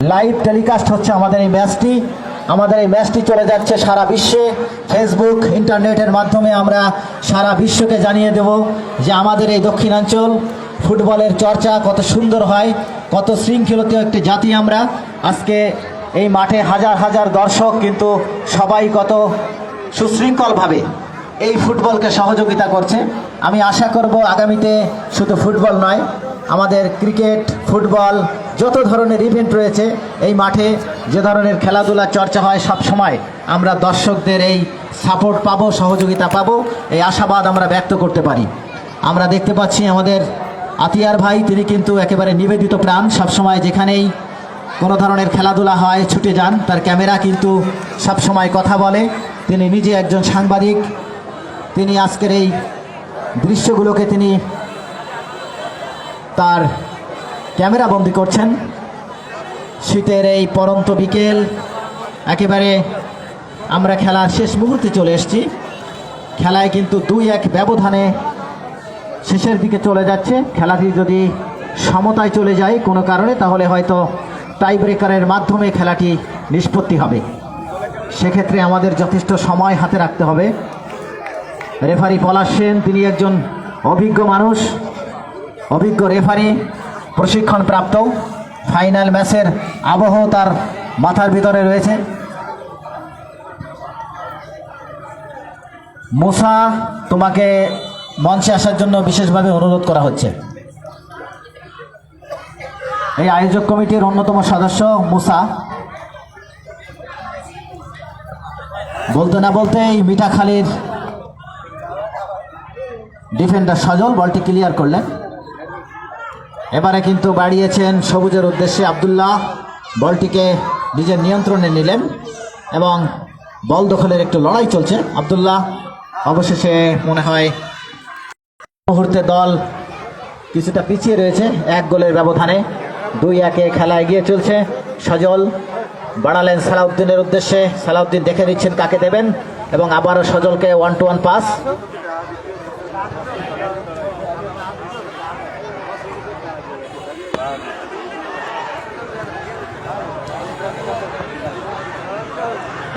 Live telecast হচ্ছে আমাদের এই ম্যাচটি। আমাদের এই ম্যাচটি চলে যাচ্ছে সারা বিশ্বে। ফেসবুক ইন্টারনেটের মাধ্যমে আমরা সারা বিশ্বকে জানিয়ে দেব যে আমাদের এই দক্ষিণাঞ্চল ফুটবলের চর্চা কত সুন্দর হয়, কত শৃঙ্খলিত একটি জাতি আমরা। আজকে এই মাঠে হাজার হাজার দর্শক কিন্তু সবাই কত সুশৃঙ্খলভাবে এই ফুটবলকে সহযোগিতা করছে। আমি আশা করব আগামীতে শুধু ফুটবল নয়, আমাদের ক্রিকেট, ফুটবল যত ধরনের ইভেন্ট রয়েছে, এই মাঠে যে ধরনের খেলাধুলা চর্চা হয় সব সময় আমরা দর্শকদের এই সাপোর্ট পাবো, সহযোগিতা পাবো, এই আশাবাদ আমরা ব্যক্ত করতে পারি। আমরা দেখতে পাচ্ছি আমাদের আতিয়ার ভাই, তিনি কিন্তু একেবারে নিবেদিত প্রাণ। সবসময় যেখানেই কোনো ধরনের খেলাধুলা হয়, ছুটে যান, তার ক্যামেরা কিন্তু সবসময় কথা বলে। তিনি নিজে একজন সাংবাদিক। তিনি আজকের এই দৃশ্যগুলোকে তিনি তার ক্যামেরা বন্দি করছেন। শীতের এই পরন্ত বিকেল, একেবারে আমরা খেলার শেষ মুহূর্তে চলে এসেছি। খেলায় কিন্তু দুই এক ব্যবধানে শেষের দিকে চলে যাচ্ছে। খেলাটি যদি সমতায় চলে যায় কোনো কারণে, তাহলে হয়তো টাই ব্রেকারের মাধ্যমে খেলাটি নিষ্পত্তি হবে। সেক্ষেত্রে আমাদের যথেষ্ট সময় হাতে রাখতে হবে। রেফারি পলাশ সেন, তিনি একজন অভিজ্ঞ মানুষ, অভিজ্ঞ রেফারি। প্রশিক্ষণ প্রাপ্ত ফাইনাল ম্যাচের আবহ তার মাথার ভিতরে রয়েছে। মুসা, তোমাকে মঞ্চে আসার জন্য বিশেষভাবে অনুরোধ করা হচ্ছে। এই আয়োজক কমিটির অন্যতম সদস্য মুসা। বলতে না বলতেই মিঠাখালীর ডিফেন্ডার সজল বলটি ক্লিয়ার করলেন। এবারে কিন্তু বাড়িয়েছেন সবুজের উদ্দেশ্যে আবদুল্লাহ। বলটিকে নিজের নিয়ন্ত্রণে নিলেন এবং বল দখলের একটু লড়াই চলছে। আবদুল্লাহ, অবশেষে মনে হয় মুহূর্তে দল কিছুটা পিছিয়ে রয়েছে এক গোলের ব্যবধানে। দুই একে খেলা এগিয়ে চলছে। সজল, বাড়ালেন সালাউদ্দিনের উদ্দেশ্যে। সালাউদ্দিন দেখে দিচ্ছেন কাকে দেবেন এবং আবারও সজলকে ওয়ান টু ওয়ান পাস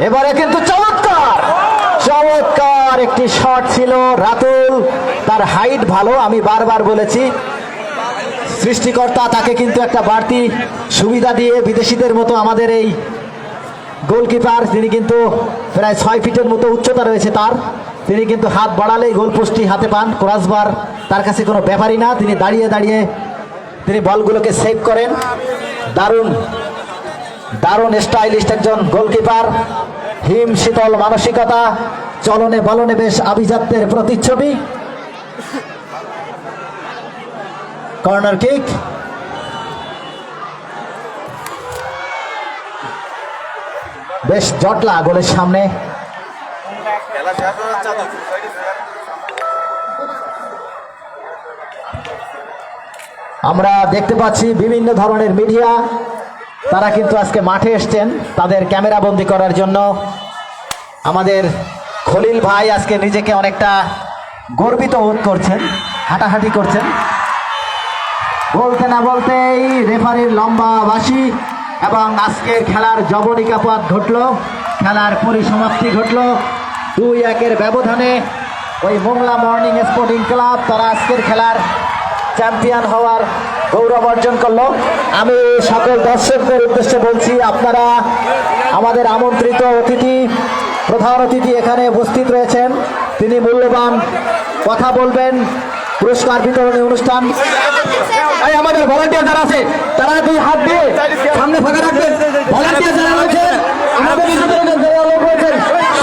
এবারে কিন্তু চমৎকার। চমৎকার একটি শট ছিল রাতুল। তার হাইট ভালো, আমি বারবার বলেছি। সৃষ্টিকর্তা তাকে কিন্তু একটা বাড়তি সুবিধা দিয়ে বিদেশিদের মতো আমাদের এই গোলকিপার তিনি কিন্তু প্রায় ছয় ফিটের মতো উচ্চতা রয়েছে তার। তিনি কিন্তু হাত বাড়ালেই গোলপোস্টটি হাতে পান। ক্রসবার তার কাছে কোনো ব্যাপারই না। তিনি দাঁড়িয়ে দাঁড়িয়ে তিনি বলগুলোকে সেভ করেন। দারুণ দারুণ স্টাইলিস্ট একজন গোলকিপার, হিম শীতল মানসিকতা, চলনে বলনে বেশ আভিজাত্যের প্রতিচ্ছবি। Corner kick. বেশ জটলা গোলের সামনে। আমরা দেখতে পাচ্ছি বিভিন্ন ধরনের মিডিয়া। তারা কিন্তু আজকে মাঠে এসছেন তাদের ক্যামেরা বন্দি করার জন্য। আমাদের খলিল ভাই আজকে নিজেকে অনেকটা গর্বিত বোধ করছেন, হাঁটাহাঁটি করছেন। বলতে না বলতেই রেফারির লম্বা বাসি এবং আজকের খেলার জবনিকা পথ ঘটল, খেলার পরিসমাপ্তি ঘটল। দুই একের ব্যবধানে ওই মোংলা মর্নিং স্পোর্টিং ক্লাব তারা আজকের খেলার চ্যাম্পিয়ন হওয়ার গৌরব অর্জন করল। আমি সকল দর্শকদের উদ্দেশ্যে বলছি, আপনারা আমাদের আমন্ত্রিত অতিথি, প্রধান অতিথি এখানে উপস্থিত রয়েছেন। তিনি মূল্যবান কথা বলবেন, পুরস্কার বিতরণী অনুষ্ঠান। আমাদের ভলান্টিয়ার যারা আছে, তারা দুই হাত দিয়ে সামনে ফাঁকা রাখবেন ভলান্টিয়ার যারা রয়েছে আমাদের নিজেদের যারা লোক রয়েছেন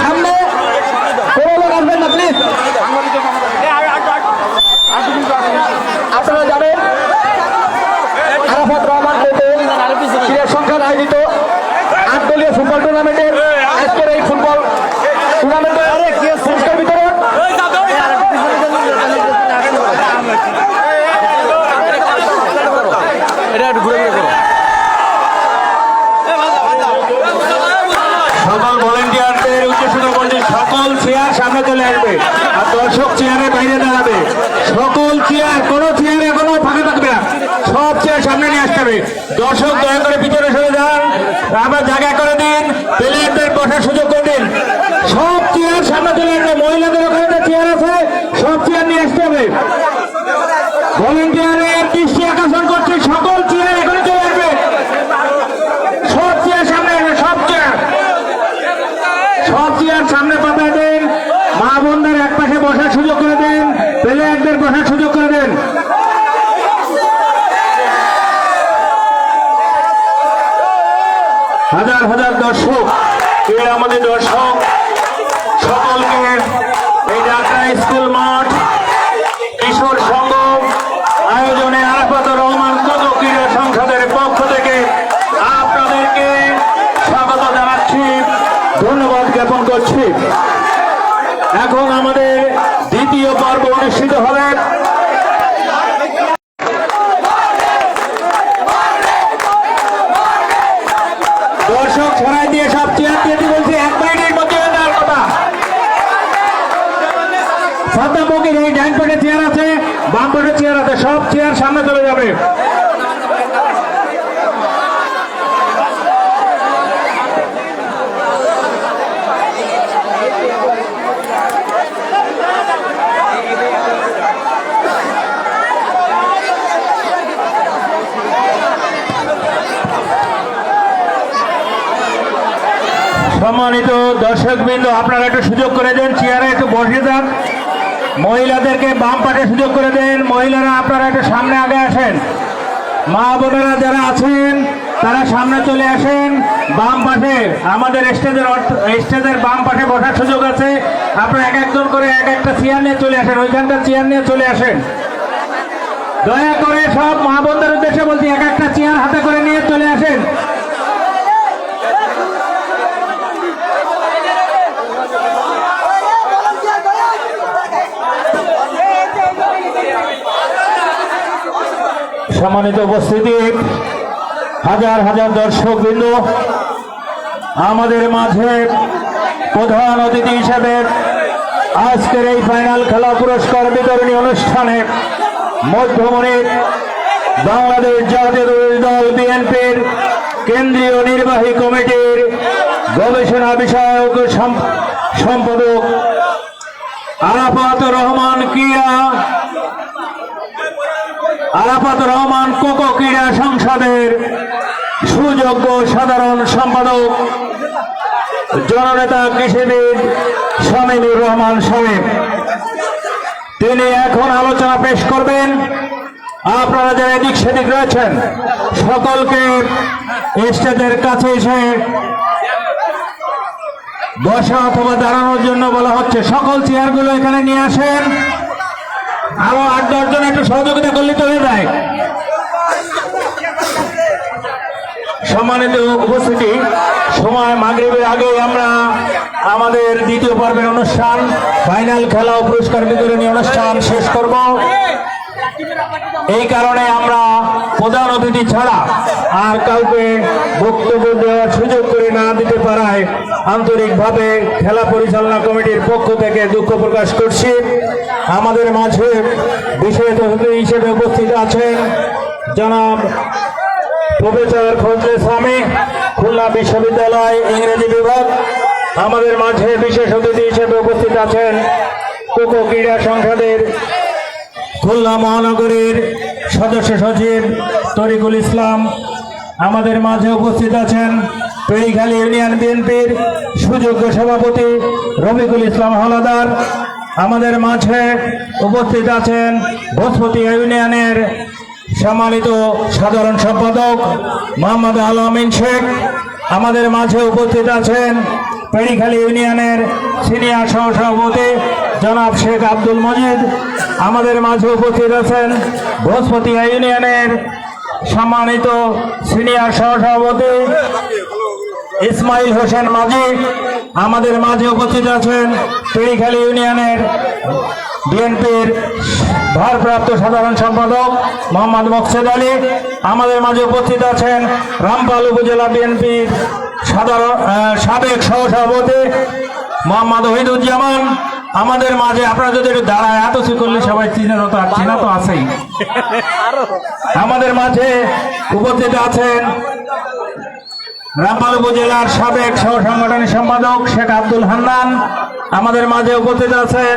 সামনে কোনো লোক আসবেন না প্লিজ আপনারা জানেন আরাফাত রহমান হোটেল ক্রীড়া সংখ্যার আয়োজিত আট দলীয় ফুটবল টুর্নামেন্টের আজকের এই ফুটবল টুর্নামেন্টের পুরস্কার বিতরণ সকল ভলেন্টিয়ারদের উদ্দেশ্য বলছি সকল চেয়ার সামনে চলে আসবে আর দর্শক চেয়ারের বাইরে দাঁড়াবে সকল চেয়ার কোনো চেয়ার এখনও ফাঁকা থাকবে না সব চেয়ার সামনে নিয়ে আসতে হবে দর্শক, দয়া করে পিছনে সরে যান। আবার জায়গা করে দিন। প্লেয়ারদের বসার সুযোগ করে দিন। সব চেয়ার সামনে চলে আসবে। মহিলাদের ওখানে চেয়ার আছে। সব চেয়ার নিয়ে আসতে হবে। ভলেন্টিয়ারের দৃষ্টি আকর্ষণ করছে সকল চেয়ার এখানে চলে আসবে সব চেয়ার সামনে আসবে সব চেয়ার সব চেয়ার সামনে পাতা দেন মা বোনদের এক পাশে বসার সুযোগ করে দেন প্লেয়ারদের বসার সুযোগ করে দেন হাজার হাজার দর্শক এর আমাদের দর্শক সকলকে এই যাত্রা স্কুল মাঠ কিশোর সংঘ আয়োজনে আরাফাত রহমান কত ক্রীড়া সংসদের পক্ষ থেকে আপনাদেরকে স্বাগত জানাচ্ছি ধন্যবাদ জ্ঞাপন করছি এখন আমাদের দ্বিতীয় পর্ব অনুষ্ঠিত হবে দর্শক ছড়াই দিয়ে সব চেয়ার দিয়ে দিয়ে বলছি এক মিনিটের মধ্যে হয়ে যাওয়ার কথা সাদ্দামুখীর এই ডান পাশে চেয়ার আছে বাম পাশে চেয়ার আছে সব চেয়ার সামনে চলে যাবে সম্মানিত দর্শকবৃন্দ, আপনারা একটু সুযোগ করে দেন, চেয়ারে একটু বসে যান। মহিলাদেরকে বাম পাশে সুযোগ করে দেন, মহিলারা আপনারা একটু সামনে আগে আসেন। মা বোনেরা যারা আছেন, তারা সামনে চলে আসেন, বাম পাশে, আমাদের স্টেজের অর্থ- স্টেজের বাম পাশে বসার সুযোগ আছে। আপনারা এক একজন করে এক একটা চেয়ার নিয়ে চলে আসেন, ওইখানকার চেয়ার নিয়ে চলে আসেন। দয়া করে সব মা বোনদের উদ্দেশ্যে বলছি, এক একটা চেয়ার হাতে করে নিয়ে চলে আসেন। সম্মানিত উপস্থিতি, হাজার হাজার দর্শক বৃন্দ, আমাদের মাঝে প্রধান অতিথি হিসেবে আজকের এই ফাইনাল খেলা পুরস্কার বিতরণী অনুষ্ঠানে মধ্যমণির বাংলাদেশ জাতীয় দল বিএনপির কেন্দ্রীয় নির্বাহী কমিটির গবেষণা বিষয়ক সম- সম্পাদক আরাফাত রহমান কিয়া আরাফাত রহমান কোকো ক্রীড়া সংসদের সুযোগ্য সাধারণ সম্পাদক, জননেতা কৃষিবিদ শামীমুর রহমান শামীম তিনি এখন আলোচনা পেশ করবেন। আপনারা যারা এদিক সেদিক রয়েছেন, সকলকে স্টেজের কাছে এসে বসা অথবা দাঁড়ানোর জন্য বলা হচ্ছে। সকল চেয়ারগুলো এখানে নিয়ে আসেন। আরও আট দশজন একটু সহযোগিতা করলে তো হয়ে যায়। সম্মানিত উপস্থিতি, সময় মাগরিবের আগে আমরা আমাদের দ্বিতীয় পর্বের অনুষ্ঠান, ফাইনাল খেলা ও পুরস্কার বিতরণী অনুষ্ঠান শেষ করব। এই কারণে আমরা প্রধান অতিথি ছাড়া আর কাউকে বক্তব্য দেওয়ার সুযোগ করে না দিতে পারায় আন্তরিকভাবে খেলা পরিচালনা কমিটির পক্ষ থেকে দুঃখ প্রকাশ করছি। আমাদের মাঝে বিশেষ অতিথি হিসেবে উপস্থিত আছেন জনাব প্রফেসর ফজলে স্বামী, খুলনা বিশ্ববিদ্যালয় ইংরেজি বিভাগ। আমাদের মাঝে বিশেষ অতিথি হিসেবে উপস্থিত আছেন কোকো ক্রীড়া সংসদের খুলনা মহানগরীর সদস্য সচিব তরিকুল ইসলাম। আমাদের মাঝে উপস্থিত আছেন পেরিখালী ইউনিয়ন বিএনপির সুযোগ্য সভাপতি রফিকুল ইসলাম হলাদার আমাদের মাঝে উপস্থিত আছেন বসপতি ইউনিয়নের সম্মানিত সাধারণ সম্পাদক মোহাম্মদ আল আমিন শেখ। আমাদের মাঝে উপস্থিত আছেন পেরিখালী ইউনিয়নের সিনিয়র সহসভাপতি জনাব শেখ আব্দুল মজিদ। আমাদের মাঝে উপস্থিত আছেন বৃহস্পতিয়া ইউনিয়নের সম্মানিত সিনিয়র সহসভাপতি ইসমাইল হোসেন মাঝি আমাদের মাঝে উপস্থিত আছেন পেরিখালী ইউনিয়নের বিএনপির ভারপ্রাপ্ত সাধারণ সম্পাদক মোহাম্মদ মকসেদ আলী। আমাদের মাঝে উপস্থিত আছেন রামপাল উপজেলা বিএনপির সাধারণ সাবেক সহসভাপতি মোহাম্মদ ওহিদুজ্জামান। আমাদের মাঝে আপনারা যদি একটু দাঁড়ায় এত করলে সবাই চিনার তো আর চেনা তো আছেই। আমাদের মাঝে উপস্থিত আছেন রামপাল উপজেলার সাবেক সহ সাংগঠনিক সম্পাদক শেখ আব্দুল হান্নান, আমাদের মাঝে উপস্থিত আছেন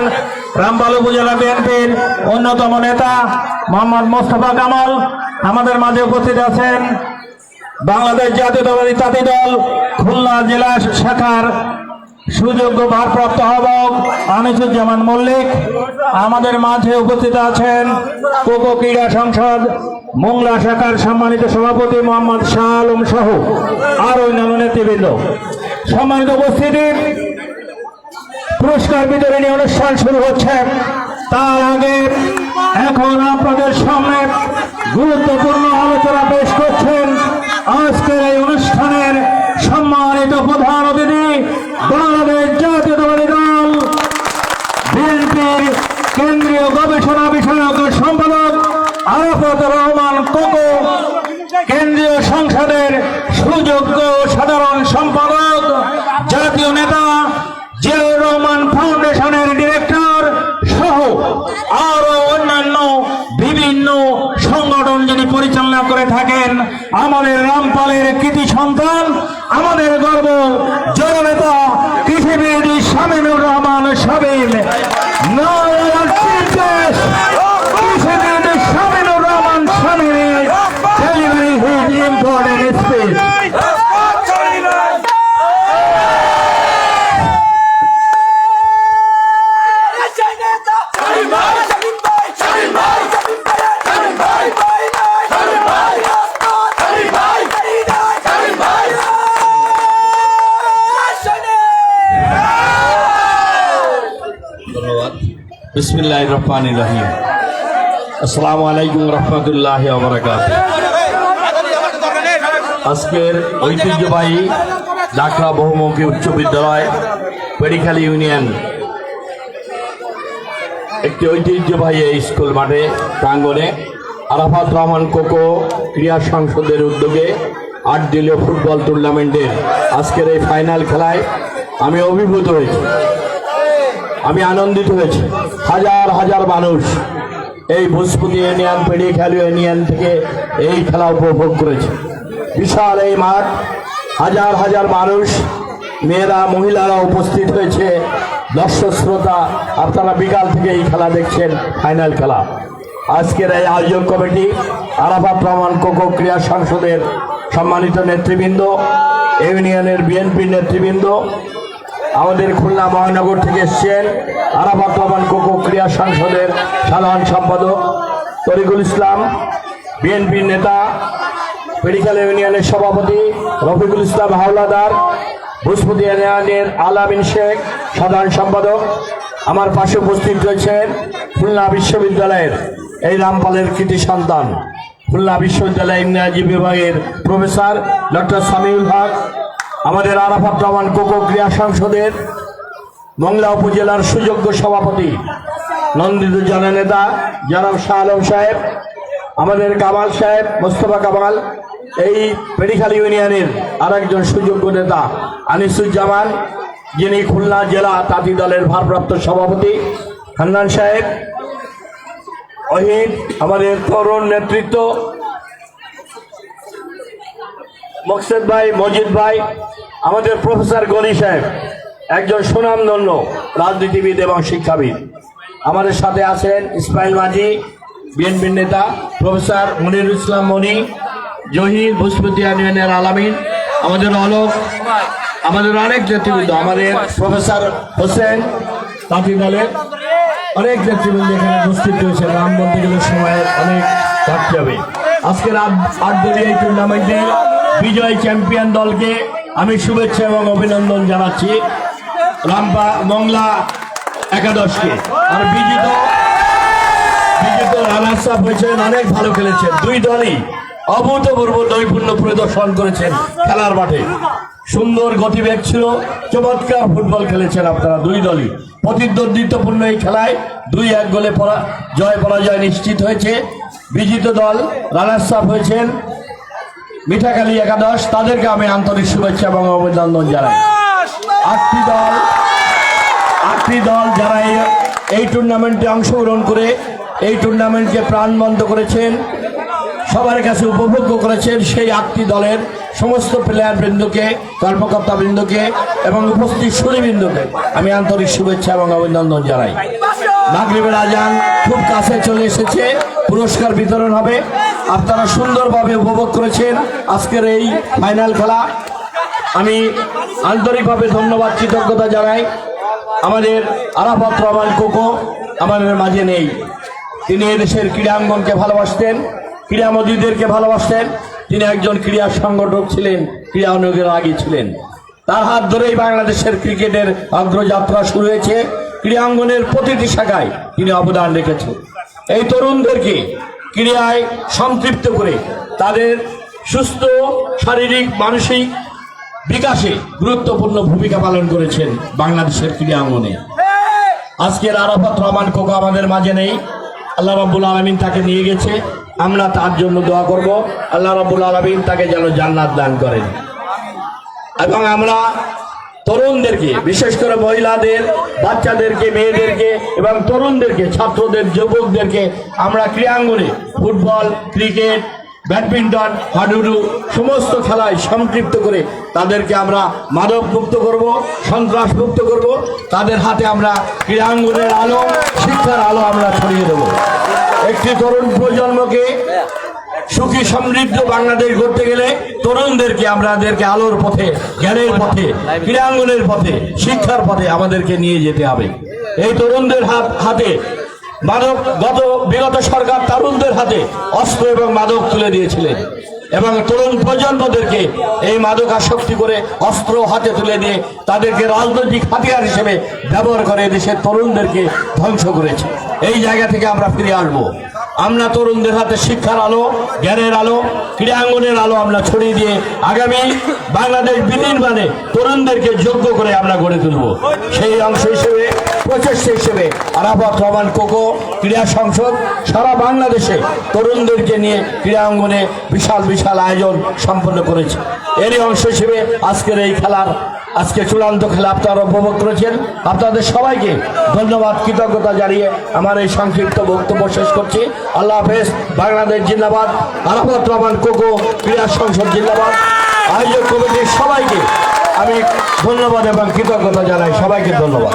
রামপাল উপজেলা বিএনপির অন্যতম নেতা মোহাম্মদ মোস্তফা কামাল, আমাদের মাঝে উপস্থিত আছেন বাংলাদেশ জাতীয়তাবাদী তাঁতি দল খুলনা জেলা শাখার সুযোগ্য ভারপ্রাপ্ত আহ্বায়ক আনিসুজ্জামান মল্লিক। আমাদের মাঝে উপস্থিত আছেন কোকো ক্রীড়া সংসদ, মোংলা শাখার সম্মানিত সভাপতি মোহাম্মদ শাহ আলম সহ আর অন্যান্য নেতৃবৃন্দ। সম্মানিত উপস্থিতি, পুরস্কার বিতরণী অনুষ্ঠান শুরু হচ্ছে। তার আগে এখন আপনাদের সামনে গুরুত্বপূর্ণ আলোচনা পেশ করছেন আজকের এই অনুষ্ঠানের সম্মানিত প্রধান অতিথি বাংলাদেশ জাতীয়তাবাদী দল বিএনপির কেন্দ্রীয় গবেষণা বিষয়ক সম্পাদক আরাফাত রহমান কোকো কেন্দ্রীয় সংসদের সুযোগ্য সাধারণ সম্পাদক, জাতীয় নেতা, জিয়াউর রহমান ফাউন্ডেশনের ডিরেক্টর সহ আরও অন্যান্য বিভিন্ন সংগঠন যিনি পরিচালনা করে থাকেন, আমাদের রামপালের কৃতি সন্তান, আমাদের গর্ব রহমান আলাইকুম রহমতুল্লাহ আজকের ঐতিহ্যবাহী ডাকরা বহুমুখী উচ্চ বিদ্যালয় পেডিখালী ইউনিয়ন। একটি ঐতিহ্যবাহী এই স্কুল মাঠে প্রাঙ্গণে আরাফাত রহমান কোকো ক্রীড়া সংসদের উদ্যোগে আট দলীয় ফুটবল টুর্নামেন্টের আজকের এই ফাইনাল খেলায় আমি অভিভূত হয়েছি। আমি আনন্দিত হয়েছি। হাজার হাজার মানুষ এই ভোজপুরি ইউনিয়ন পেড়ি খেলু ইউনিয়ন থেকে এই খেলা উপভোগ করেছে। বিশাল এই মাঠ, হাজার হাজার মানুষ, মেয়েরা, মহিলারা উপস্থিত হয়েছে। দর্শক, শ্রোতা, আপনারা বিকাল থেকে এই খেলা দেখছেন, ফাইনাল খেলা। আজকের এই আয়োজক কমিটি, আরাফাত রহমান কোকো ক্রীড়া সংসদের সম্মানিত নেতৃবৃন্দ, ইউনিয়নের বিএনপি নেতৃবৃন্দ আমাদের খুলনা মহানগর থেকে এসছেন আরাফাত রহমান কোকো ক্রীড়া সংসদের সাধারণ সম্পাদক তরিকুল ইসলাম, বিএনপির নেতা, মেডিকেল ইউনিয়নের সভাপতি রফিকুল ইসলাম হাওলাদার ভূসপতি ইউনিয়নের আলামিন শেখ, সাধারণ সম্পাদক। আমার পাশে উপস্থিত রয়েছেন খুলনা বিশ্ববিদ্যালয়ের এই রামপালের কৃতি সন্তান, খুলনা বিশ্ববিদ্যালয় ইংরাজি বিভাগের প্রফেসর ডক্টর সামিউল হক আমাদের আরাফাত রহমান কোকো ক্রীড়া সংসদের মংলা উপজেলার সুযোগ্য সভাপতি নন্দিত জননেতা জনাব শাহ আলম সাহেব, আমাদের কামাল সাহেব, মোস্তফা কামাল, এই পেডিখালী ইউনিয়নের আরেকজন সুযোগ্য নেতা আনিসুজ্জামান, যিনি খুলনা জেলা তাঁতি দলের ভারপ্রাপ্ত সভাপতি হান্নান সাহেব অহিদ আমাদের তরুণ নেতৃত্ব মকসেদ ভাই, মজিদ ভাই, আমাদের প্রফেসর গনি সাহেব, একজন সুনামধন্য রাজনীতিবিদ এবং শিক্ষাবিদ। আমাদের সাথে আছেন ইসমাইল মাঝি বিএনপির নেতা, প্রফেসর মনির ইসলাম মনি, জহির ভূসপতি ইউনিয়নের আলামিন, আমাদের অলোক আমাদের অনেক নেতৃবৃন্দ, আমাদের প্রফেসর হোসেন তাঁতি দলের অনেক নেতৃবৃন্দ এখানে উপস্থিত রয়েছে, নাম বলতে সময় অনেক থাকতে হবে। আজকের আট- দলীয় টুর্নামেন্টে বিজয় চ্যাম্পিয়ন দলকে আমি শুভেচ্ছা এবং অভিনন্দন জানাচ্ছি রামপা মংলা একাদশকে। আর বিজিত বিজিত রানার্স আপ হয়েছেন, অনেক ভালো খেলেছেন। দুই দলই অভূতপূর্ব নৈপুণ্য প্রদর্শন করেছেন খেলার মাঠে। সুন্দর গতিবেগ ছিল, চমৎকার ফুটবল খেলেছেন আপনারা দুই দলই। প্রতিদ্বন্দ্বিত্বপূর্ণ এই খেলায় দুই এক গোলে পরা- জয় পরাজয় নিশ্চিত হয়েছে। বিজিত দল রানার্স আপ হয়েছেন মিঠাখালী একাদশ, তাদেরকে আমি আন্তরিক শুভেচ্ছা এবং অভিনন্দন জানাই। আটটি দল আটটি দল যারা এই- এই টুর্নামেন্টে অংশগ্রহণ করে, এই টুর্নামেন্টকে প্রাণবন্ত করেছেন, সবার কাছে উপভোগ্য করেছেন সেই আটটি দলের সমস্ত প্লেয়ার বৃন্দকে, কর্মকর্তা বৃন্দকে এবং উপস্থিত সুরীবৃন্দকে আমি আন্তরিক শুভেচ্ছা এবং অভিনন্দন জানাই। মাগরিবের আজান খুব কাছে চলে এসেছে, পুরস্কার বিতরণ হবে। আপনারা সুন্দরভাবে উপভোগ করেছেন আজকের এই ফাইনাল খেলা। আমি আন্তরিকভাবে ধন্যবাদ, কৃতজ্ঞতা জানাই। আমাদের আরাফাত রহমান কোকো আমাদের মাঝে নেই। তিনি এদেশের ক্রীড়াঙ্গনকে ভালোবাসতেন ক্রীড়ামোদীদেরকে ভালোবাসতেন। তিনি একজন ক্রীড়া সংগঠক ছিলেন, ক্রীড়া আগে ছিলেন। তার হাত ধরেই বাংলাদেশের ক্রিকেটের অগ্রযাত্রা শুরু হয়েছে। ক্রীড়াঙ্গনের প্রতিটি শাখায় তিনি অবদান রেখেছেন। এই তরুণদেরকে ক্রীড়ায় সম্পৃক্ত করে তাদের সুস্থ, শারীরিক, মানসিক বিকাশে গুরুত্বপূর্ণ ভূমিকা পালন করেছেন বাংলাদেশের ক্রীড়াঙ্গনে আজকের আরাফাত রহমান কোকো আমাদের মাঝে নেই। আল্লাহ রাব্বুল আলমিন তাকে নিয়ে গেছে। আমরা তার জন্য দোয়া করব। আল্লাহ রাব্বুল আলমিন তাকে যেন জান্নাত দান করেন। এবং আমরা তরুণদেরকে, বিশেষ করে মহিলাদের, বাচ্চাদেরকে, মেয়েদেরকে এবং তরুণদেরকে, ছাত্রদের, যুবকদেরকে আমরা ক্রীড়াঙ্গনে, ফুটবল, ক্রিকেট, ব্যাডমিন্টন, হাডুডু, সমস্ত খেলায় সম্পৃক্ত করে তাদেরকে আমরা মাদক মুক্ত করব সন্ত্রাস মুক্ত করব। তাদের হাতে আমরা ক্রীড়াঙ্গনের আলো, শিক্ষার আলো আমরা ছড়িয়ে দেব। একটি তরুণ প্রজন্মকে সুখী সমৃদ্ধ বাংলাদেশ গড়তে গেলে তরুণদেরকে আমাদেরকে আলোর পথে, জ্ঞানের পথে, ক্রীড়াঙ্গনের পথে, শিক্ষার পথে আমাদেরকে নিয়ে যেতে হবে। এই তরুণদের হাত, হাতে মাদক, গত বিগত সরকার তরুণদের হাতে অস্ত্র এবং মাদক তুলে দিয়েছিলেন। এবং তরুণ প্রজন্মদেরকে এই মাদক আসক্তি করে অস্ত্র হাতে তুলে দিয়ে তাদেরকে রাজনৈতিক হাতিয়ার হিসেবে ব্যবহার করে দেশের তরুণদেরকে ধ্বংস করেছে। এই জায়গা থেকে আমরা ফিরে আসব। আমরা তরুণদের হাতে শিক্ষার আলো, জ্ঞানের আলো, ক্রীড়াঙ্গনের আলো আমরা ছড়িয়ে দিয়ে আগামী বাংলাদেশ বিনির্মাণে তরুণদেরকে যোগ্য করে আমরা গড়ে তুলব। সেই অংশ হিসেবে, প্রচেষ্টা হিসেবে আরাফাত রহমান কোকো ক্রীড়া সংসদ, সারা বাংলাদেশে তরুণদেরকে নিয়ে ক্রীড়াঙ্গনে বিশাল বিশাল আয়োজন সম্পন্ন করেছে। এরই অংশ হিসেবে আজকের এই খেলার আজকে চূড়ান্ত খেলা আপনারা উপভোগ করেছেন। আপনাদের সবাইকে ধন্যবাদ, কৃতজ্ঞতা জানিয়ে আমার এই সংক্ষিপ্ত বক্তব্য শেষ করছি। আল্লাহ হাফেজ, বাংলাদেশ জিন্দাবাদ, আরাফাত রহমান কোকো ক্রীড়া সংসদ জিন্দাবাদ। আয়োজক কমিটির সবাইকে আমি ধন্যবাদ এবং কৃতজ্ঞতা জানাই। সবাইকে ধন্যবাদ।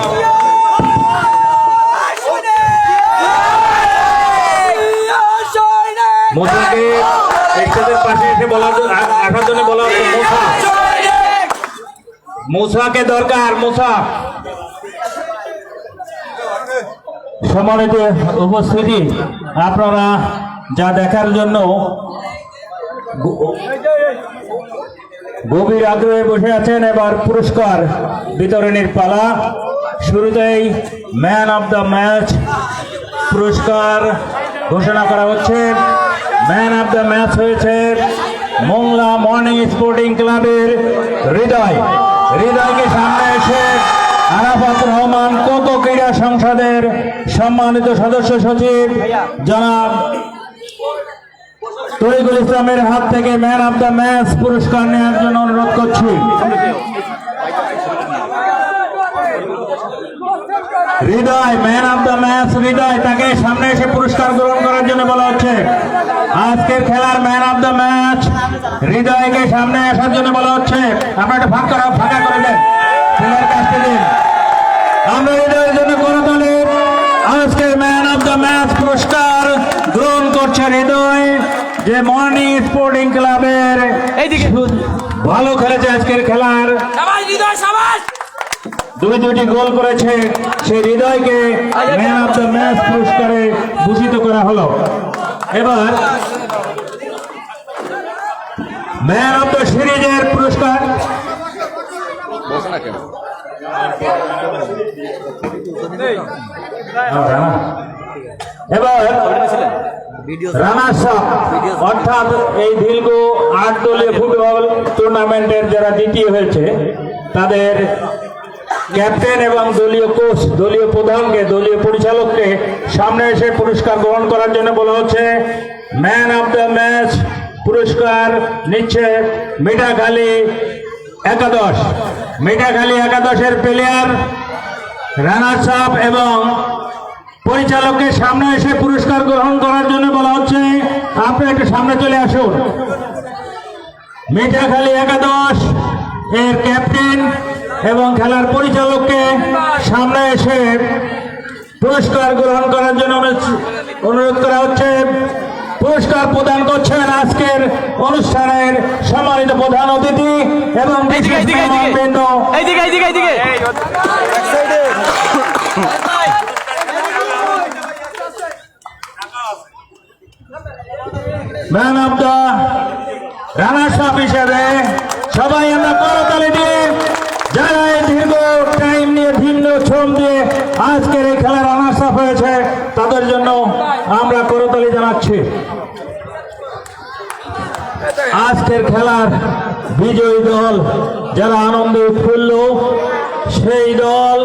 মোসাকে একসাথে পাশে এসে বলার জন্য আসার জন্য বলা হচ্ছে মোসা মোসাকে দরকার মোসা সম্মানিত উপস্থিতি, আপনারা যা দেখার জন্য গভীর আগ্রহে বসে আছেন, এবার পুরস্কার বিতরণের পালা। শুরুতেই ম্যান অফ দ্য ম্যাচ পুরস্কার ঘোষণা করা হচ্ছে। ম্যান অফ দ্য ম্যাচ হয়েছে মোংলা মর্নিং স্পোর্টিং ক্লাবের হৃদয়। হৃদয়কে সামনে এসে আরাফাত রহমান কত ক্রীড়া সংসদের সম্মানিত সদস্য সচিব, জনাব তরিকুল ইসলামের হাত থেকে ম্যান অফ দ্য ম্যাচ পুরস্কার নেওয়ার জন্য অনুরোধ করছি। Hridoy man of the match Hridoy, তাকে সামনে এসে পুরস্কার গ্রহণ করার জন্য বলা হচ্ছে। আজকের খেলার ম্যান অব দ্য ম্যাচ হৃদয়কে সামনে আসার জন্য বলা হচ্ছে আমরা একটা ফাঁকা করা ফাঁকা করে দেন। ছেলের কাছতে দিন আমরা হৃদয়ের জন্য করতালি আজকের ম্যান অফ দ্য ম্যাচ পুরস্কার গ্রহণ করছে হৃদয় যে মর্নিং স্পোর্টিং ক্লাবের এইদিকে। ভালো খেলেছে আজকের খেলার। দুই দুটি গোল করেছে সেই হৃদয়কে ম্যান অফ দ্য ম্যাচ পুরস্কারে ভূষিত করা হলো। এবার ম্যান অফ দ্য সিরিজের পুরস্কার। এবার রানার্স অর্থাৎ এই দীর্ঘ আট দলীয় ফুটবল টুর্নামেন্টের যারা দ্বিতীয় হয়েছে তাদের ক্যাপ্টেন এবং দলীয় কোচ দলীয় প্রধানকে দলীয় পরিচালককে সামনে এসে পুরস্কার গ্রহণ করার জন্য বলা হচ্ছে ম্যান অফ দ্য ম্যাচ পুরস্কার নিচ্ছে মিঠাখালী একাদশ। মিঠাখালী একাদশের প্লেয়ার রানার্স আপ এবং পরিচালকের সামনে এসে পুরস্কার গ্রহণ করার জন্য বলা হচ্ছে, আপনি একটু সামনে চলে আসুন। মিঠাখালী একাদশ এর ক্যাপ্টেন এবং খেলার পরিচালককে সামনে এসে পুরস্কার গ্রহণ করার জন্য অনুরোধ করা হচ্ছে। পুরস্কার প্রদান করছেন আজকের অনুষ্ঠানের সম্মানিত প্রধান অতিথি এবং man of the runners up হিসেবে সবাই আমরা করতালি দিয়ে যারা এই দীর্ঘ টাইম নিয়ে ভিন্ন শ্রম দিয়ে আজকের এই খেলার রানার্স আপ হয়েছে তাদের জন্য আমরা করতালি জানাচ্ছি আজকের খেলার বিজয়ী দল যারা আনন্দে উৎফুল্ল, সেই দল,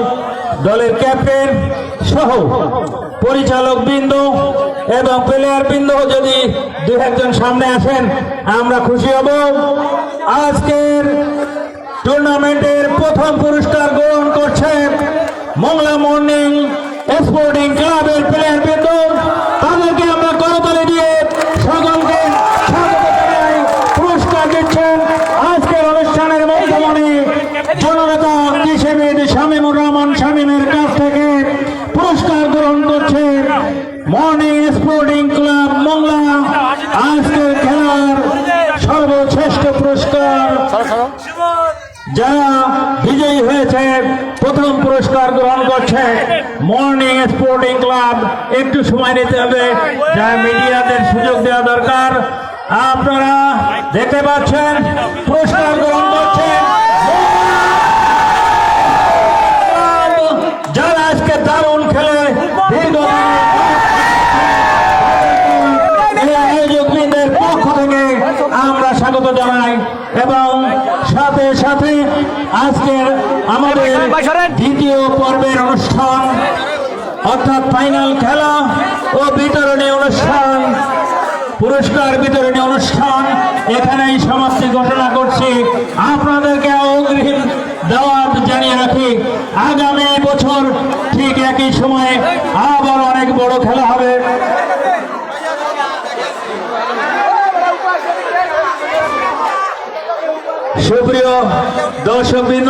দলের ক্যাপ্টেন সহ পরিচালক বৃন্দ এবং প্লেয়ার বৃন্দ যদি দু একজন সামনে আসেন, আমরা খুশি হব। আজকের টুর্নামেন্টের প্রথম পুরস্কার গ্রহণ করছেন মংলা মর্নিং স্পোর্টিং ক্লাবের প্লেয়ার বৃন্দ। তাদেরকে আমরা করতালি দিয়ে সকলকে স্বাগত জানাই পুরস্কার দিচ্ছেন আজকের অনুষ্ঠানের মধ্যমণি জননেতা কৃষিবিদ শামীমুর রহমান শামীমের কাছ থেকে পুরস্কার গ্রহণ করছে মর্নিং স্পোর্টিং ক্লাব মংলা আজকের খেলার সর্বশ্রেষ্ঠ পুরস্কার যারা বিজয়ী হয়েছে প্রথম পুরস্কার করছে মর্নিং স্পোর্টিং ক্লাব একটু সময় নিতে হবে। যা মিডিয়াদের সুযোগ দেওয়া দরকার। আপনারা দেখতে পাচ্ছেন, পুরস্কার গ্রহণ করছেন যারা আজকে দারুণ খেলে দীর্ঘদিন এই আয়োজকবৃন্দের পক্ষ থেকে আমরা স্বাগত জানাই এবং সাথে সাথে আজকের আমাদের দ্বিতীয় পর্বের অনুষ্ঠান অর্থাৎ ফাইনাল খেলা ও বিতরণী অনুষ্ঠান, পুরস্কার বিতরণী অনুষ্ঠান। এখানেই সমাপ্তি ঘোষণা করছি। আপনাদেরকে অগ্রিম দাওয়াত জানিয়ে রাখি, আগামী বছর ঠিক একই সময়ে আবার অনেক বড় খেলা হবে। সুপ্রিয় দর্শকবৃন্দ